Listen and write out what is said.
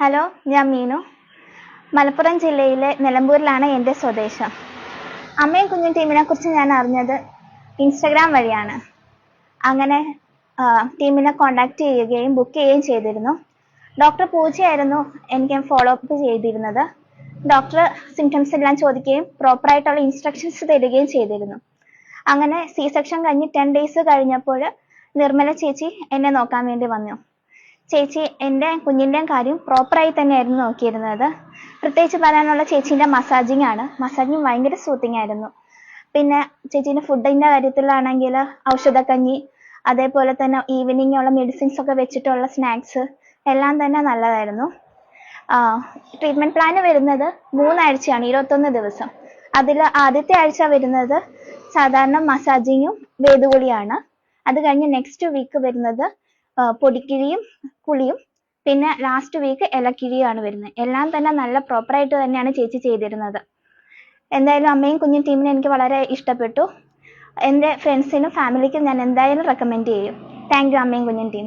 Hello ഞാൻ മീനു. മലപ്പുറം ജില്ലയിലെ നിലമ്പൂരിലാണ് എന്റെ സ്വദേശം. അമ്മയും കുഞ്ഞും ടീമിനെ കുറിച്ച് ഞാൻ അറിഞ്ഞത് ഇൻസ്റ്റഗ്രാം വഴിയാണ്. അങ്ങനെ ടീമിനെ കോണ്ടാക്ട് ചെയ്യുകയും ബുക്ക് ചെയ്യുകയും ചെയ്തിരുന്നു. ഡോക്ടർ പൂജയായിരുന്നു എനിക്ക് ഫോളോ അപ്പ് ചെയ്തിരുന്നത്. ഡോക്ടർ സിംറ്റംസ് എല്ലാം ചോദിക്കുകയും പ്രോപ്പറായിട്ടുള്ള ഇൻസ്ട്രക്ഷൻസ് തരികയും ചെയ്തിരുന്നു. അങ്ങനെ സി സെക്ഷൻ കഴിഞ്ഞ് ടെൻ ഡേയ്സ് കഴിഞ്ഞപ്പോൾ നിർമ്മല ചേച്ചി എന്നെ നോക്കാൻ വേണ്ടി വന്നു. ചേച്ചി എന്റെ കുഞ്ഞിന്റെയും കാര്യം പ്രോപ്പറായി തന്നെയായിരുന്നു നോക്കിയിരുന്നത്. പ്രത്യേകിച്ച് പറയാനുള്ള ചേച്ചീന്റെ മസാജിങ് ആണ്. മസാജിങ് ഭയങ്കര സൂത്തിങ് ആയിരുന്നു. പിന്നെ ചേച്ചീന്റെ ഫുഡിന്റെ കാര്യത്തിലാണെങ്കിൽ ഔഷധക്കഞ്ഞി അതേപോലെ തന്നെ ഈവനിങ് ഉള്ള മെഡിസിൻസ് ഒക്കെ വെച്ചിട്ടുള്ള സ്നാക്സ് എല്ലാം തന്നെ നല്ലതായിരുന്നു. ട്രീറ്റ്മെന്റ് പ്ലാൻ വരുന്നത് മൂന്നാഴ്ചയാണ് ഇരുപത്തൊന്ന് ദിവസം. അതിൽ ആദ്യത്തെ ആഴ്ച വരുന്നത് സാധാരണ മസാജിങ്ങും വേദുകുളിയാണ് അത് കഴിഞ്ഞ് നെക്സ്റ്റ് വീക്ക് വരുന്നത് പൊടിക്കിഴിയും കുളിയും പിന്നെ ലാസ്റ്റ് വീക്ക് ഇലക്കിഴിയാണ് വരുന്നത്. എല്ലാം തന്നെ നല്ല പ്രോപ്പറായിട്ട് തന്നെയാണ് ചേച്ചി ചെയ്തിരുന്നത്. എന്തായാലും അമ്മയും കുഞ്ഞും ടീമിനെ എനിക്ക് വളരെ ഇഷ്ടപ്പെട്ടു. എന്റെ ഫ്രണ്ട്സിനും ഫാമിലിക്കും ഞാൻ എന്തായാലും റെക്കമെൻഡ് ചെയ്യും. താങ്ക് യു അമ്മയും കുഞ്ഞും ടീം